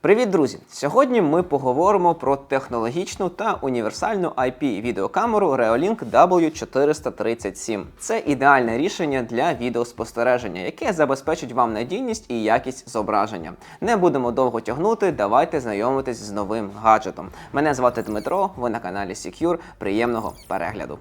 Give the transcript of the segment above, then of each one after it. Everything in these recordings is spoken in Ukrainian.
Привіт, друзі! Сьогодні ми поговоримо про технологічну та універсальну IP відеокамеру Reolink W437. Це ідеальне рішення для відеоспостереження, яке забезпечить вам надійність і якість зображення. Не будемо довго тягнути, давайте знайомитись з новим гаджетом. Мене звати Дмитро, ви на каналі Secure. Приємного перегляду.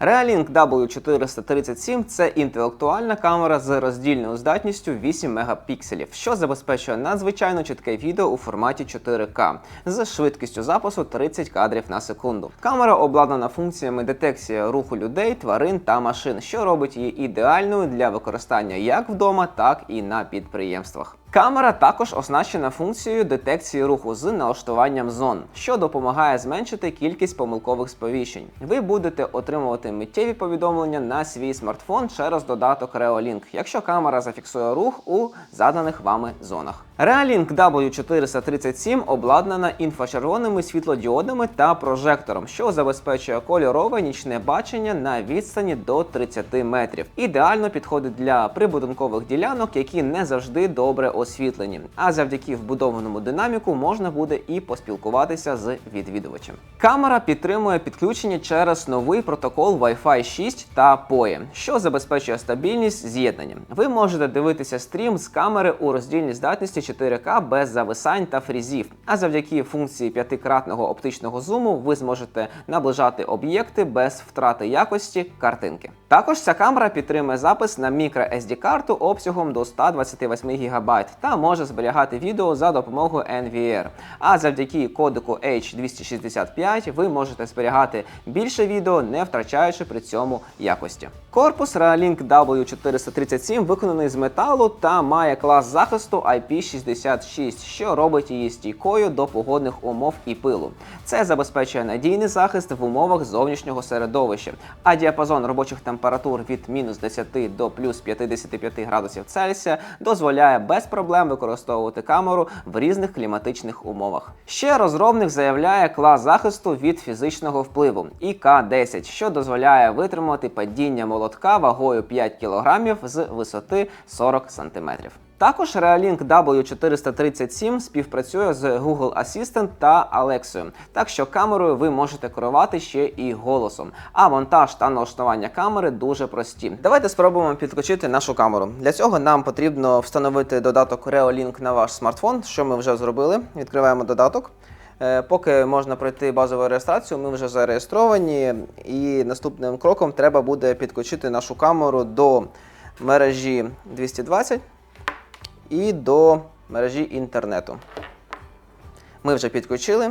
Realink W437 це інтелектуальна камера з роздільною здатністю 8 мегапікселів, що забезпечує надзвичайно чітке відео у форматі 4К з швидкістю запису 30 кадрів на секунду. Камера обладнана функціями детекції руху людей, тварин та машин, що робить її ідеальною для використання як вдома, так і на підприємствах. Камера також оснащена функцією детекції руху з налаштуванням зон, що допомагає зменшити кількість помилкових сповіщень. Ви будете отримувати миттєві повідомлення на свій смартфон через додаток Reolink, якщо камера зафіксує рух у заданих вами зонах. Reolink W437 обладнана інфрачервоними світлодіодами та прожектором, що забезпечує кольорове нічне бачення на відстані до 30 метрів. Ідеально підходить для прибудинкових ділянок, які не завжди добре освітлені. А завдяки вбудованому динаміку можна буде і поспілкуватися з відвідувачем. Камера підтримує підключення через новий протокол Wi-Fi 6 та PoE, що забезпечує стабільність з'єднання. Ви можете дивитися стрім з камери у роздільній здатності 4К без зависань та фрізів. А завдяки функції п'ятикратного оптичного зуму ви зможете наближати об'єкти без втрати якості картинки. Також ця камера підтримує запис на microSD карту обсягом до 128 ГБ та може зберігати відео за допомогою NVR. А завдяки кодеку H265 ви можете зберігати більше відео, не втрачаючи при цьому якості. Корпус Realink W437 виконаний з металу та має клас захисту IP66, що робить її стійкою до погодних умов і пилу. Це забезпечує надійний захист в умовах зовнішнього середовища, а діапазон робочих температур від мінус 10 до плюс 55 градусів Цельсія дозволяє без проблем використовувати камеру в різних кліматичних умовах. Ще розробник заявляє клас захисту від фізичного впливу ІК-10, що дозволяє витримати падіння молотка вагою 5 кг з висоти 40 см. Також Realink W437 співпрацює з Google Assistant та Alexa, так що камерою ви можете керувати ще і голосом. А монтаж та налаштування камери дуже прості. Давайте спробуємо підключити нашу камеру. Для цього нам потрібно встановити додаток Reolink на ваш смартфон, що ми вже зробили. Відкриваємо додаток. Е, Поки можна пройти базову реєстрацію, ми вже зареєстровані, і наступним кроком треба буде підключити нашу камеру до мережі 220 і до мережі інтернету. Ми вже підключили.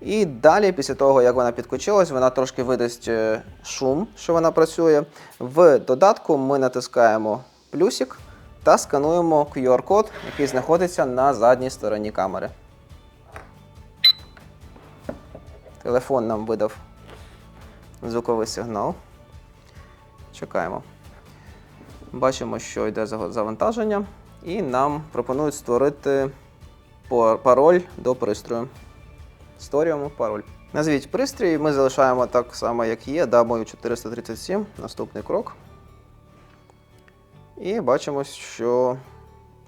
І далі, після того, як вона підключилась, вона трошки видасть е, шум, що вона працює. В додатку ми натискаємо плюсик та скануємо QR-код, який знаходиться на задній стороні камери. Телефон нам видав звуковий сигнал. Чекаємо. Бачимо, що йде завантаження, і нам пропонують створити пароль до пристрою. Створюємо пароль. Назвіть пристрій, ми залишаємо так само, як є, W437. Наступний крок. І бачимо, що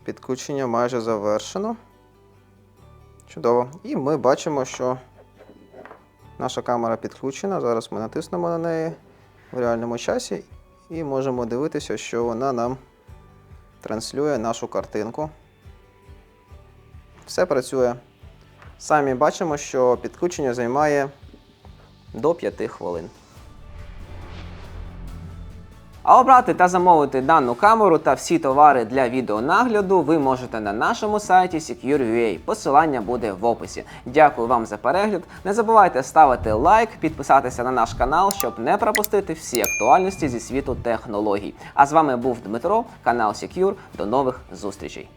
підключення майже завершено. Чудово. І ми бачимо, що наша камера підключена. Зараз ми натиснемо на неї в реальному часі і можемо дивитися, що вона нам транслює нашу картинку. Все працює. Самі бачимо, що підключення займає до 5 хвилин. А обрати та замовити дану камеру та всі товари для відеонагляду ви можете на нашому сайті Secure.ua. Посилання буде в описі. Дякую вам за перегляд. Не забувайте ставити лайк, підписатися на наш канал, щоб не пропустити всі актуальності зі світу технологій. А з вами був Дмитро, канал Secure. До нових зустрічей.